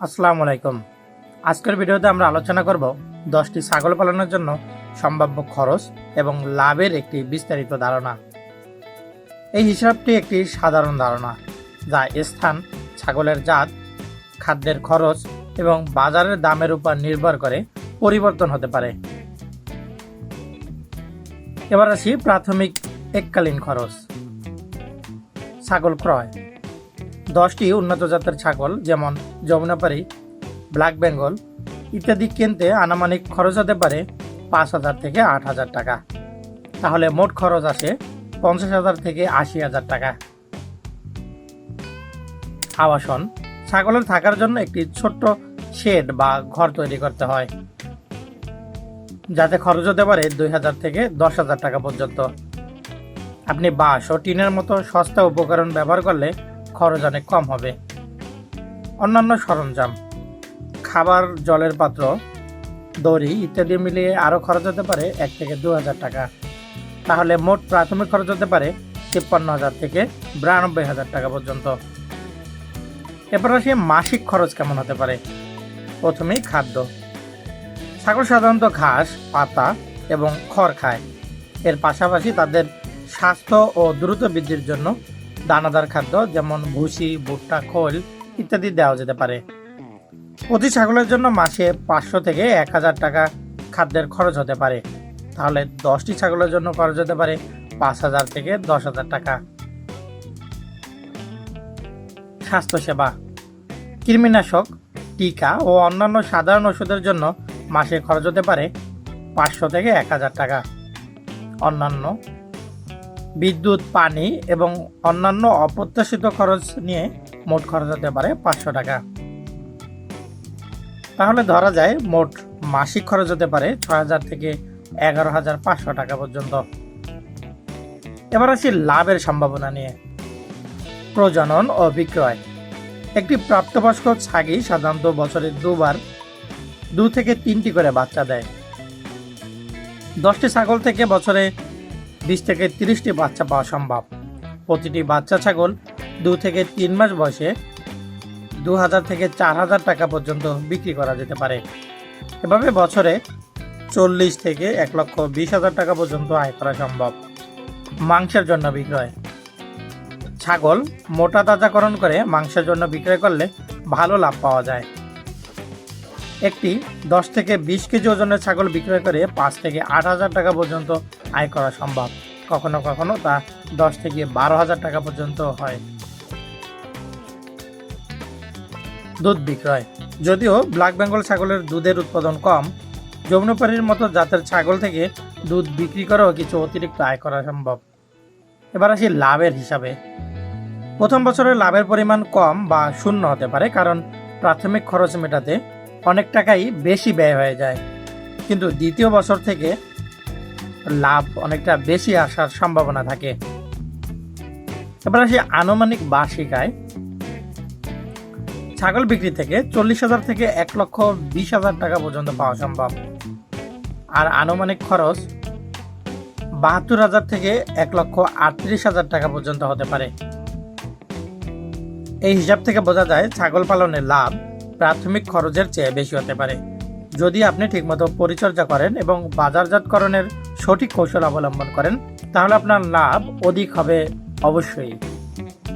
আসসালামু আলাইকুম। আজকের ভিডিওতে আমরা আলোচনা করব দশটি ছাগল পালনের জন্য সম্ভাব্য খরচ এবং লাভের একটি বিস্তারিত ধারণা। এই হিসাবটি একটি সাধারণ ধারণা, যা স্থান, ছাগলের জাত, খাদ্যের খরচ এবং বাজারের দামের উপর নির্ভর করে পরিবর্তন হতে পারে। এবার আসি প্রাথমিক এককালীন খরচ। ছাগল ক্রয়। দশটি উন্নত জাতের ছাগল, যেমন যমুনাপাড়ি ব্ল্যাক বেঙ্গল ইত্যাদি কিনতে আনুমানিক খরচ হতে পারে পাঁচ হাজার থেকে আট হাজার টাকা। তাহলে মোট খরচ আসে পঞ্চাশ হাজার থেকে আশি হাজার টাকা। আবাসন, ছাগলের থাকার জন্য একটি ছোট্ট শেড বা ঘর তৈরি করতে হয়, যাতে খরচ হতে পারে দুই হাজার থেকে দশ হাজার টাকা পর্যন্ত। আপনি বাঁশ ও টিনের মতো সস্তা উপকরণ ব্যবহার করলে খরচ অনেক কম হবে। অন্যান্য সরঞ্জাম, খাবার, জলের পাত্র, দড়ি ইত্যাদি মিলিয়ে আরও খরচ হতে পারে এক থেকে দু হাজার টাকা। তাহলে মোট প্রাথমিক খরচ হতে পারে তিপ্পান্ন হাজার থেকে বিরানব্বই হাজার টাকা পর্যন্ত। এরপর আসি মাসিক খরচ কেমন হতে পারে? প্রথমেই খাদ্য। ছাগল সাধারণত ঘাস, পাতা এবং খড় খায়। এর পাশাপাশি তাদের স্বাস্থ্য ও দ্রুত বৃদ্ধির জন্য দানাদার খাদ্য, যেমন ভুসি, ভুট্টা, খোল ইত্যাদি দেওয়া যেতে পারে। প্রতি ছাগলের জন্য মাসে পাঁচশো থেকে এক হাজার টাকা খাদ্যের খরচ হতে পারে। তাহলে দশটি ছাগলের জন্য খরচ হতে পারে পাঁচ হাজার থেকে দশ হাজার টাকা। স্বাস্থ্যসেবা। কৃমিনাশক, টিকা ও অন্যান্য সাধারণ ওষুধের জন্য মাসে খরচ হতে পারে পাঁচশো থেকে এক হাজার টাকা। অন্যান্য বিদ্যুৎ, পানি এবং অন্যান্য অপ্রত্যাশিত খরচ নিয়ে মোট খরচ হতে পারে পাঁচশো টাকা। তাহলে ধরা যায় মোট মাসিক খরচ হতে পারে ছয় হাজার থেকে এগারো হাজার পাঁচশো টাকা পর্যন্ত। এবার আসি লাভের সম্ভাবনা নিয়ে। প্রজনন ও বিক্রয়। একটি প্রাপ্তবয়স্ক ছাগি সাধারণত বছরে দুবার দু থেকে তিনটি করে বাচ্চা দেয়। দশটি ছাগল থেকে বছরে বিশ থেকে তিরিশটি বাচ্চা পাওয়া সম্ভব। প্রতিটি বাচ্চা ছাগল দু থেকে তিন মাস বয়সে দু হাজার থেকে চার হাজার টাকা পর্যন্ত বিক্রি করা যেতে পারে। এভাবে বছরে চল্লিশ থেকে এক লক্ষ বিশ হাজার টাকা পর্যন্ত আয় করা সম্ভব। মাংসের জন্য বিক্রয়। ছাগল মোটা তাজাকরণ করে মাংসের জন্য বিক্রয় করলে ভালো লাভ পাওয়া যায়। একটি দশ থেকে বিশ কেজি ওজনের ছাগল বিক্রয় করে পাঁচ থেকে আট হাজার টাকা পর্যন্ত আয় করা সম্ভব। কখনো কখনো তা দশ থেকে বারো হাজার টাকা পর্যন্ত হয়। দুধ বিক্রয়। যদিও ব্ল্যাক বেঙ্গল ছাগলের দুধের উৎপাদন কম যমুনাপাড়ির মতো জাতের ছাগল থেকে দুধ বিক্রি করেও কিছু অতিরিক্ত আয় করা সম্ভব। এবার আসি লাভের হিসাবে। প্রথম বছরের লাভের পরিমাণ কম বা শূন্য হতে পারে কারণ প্রাথমিক খরচ মেটাতে অনেক টাকাই বেশি ব্যয় হয়ে যায়। কিন্তু দ্বিতীয় বছর থেকে লাভ অনেকটা বেশি আসার সম্ভাবনা থাকে। এবার আসি আনুমানিক বার্ষিক আয় ছাগল বিক্রি থেকে চল্লিশ হাজার থেকে এক লক্ষ বিশ হাজার টাকা পর্যন্ত পাওয়া সম্ভব। আর আনুমানিক খরচ বাহাত্তর হাজার থেকে এক লক্ষ আটত্রিশ হাজার টাকা পর্যন্ত হতে পারে। এই হিসাব থেকে বোঝা যায় ছাগল পালনের লাভ প্রাথমিক খরচের চেয়ে বেশি হতে পারে। যদি আপনি ঠিকমতো পরিচর্যা করেন এবং বাজারজাতকরণের সঠিক কৌশল অবলম্বন করেন, তাহলে আপনার লাভ অধিক হবে অবশ্যই।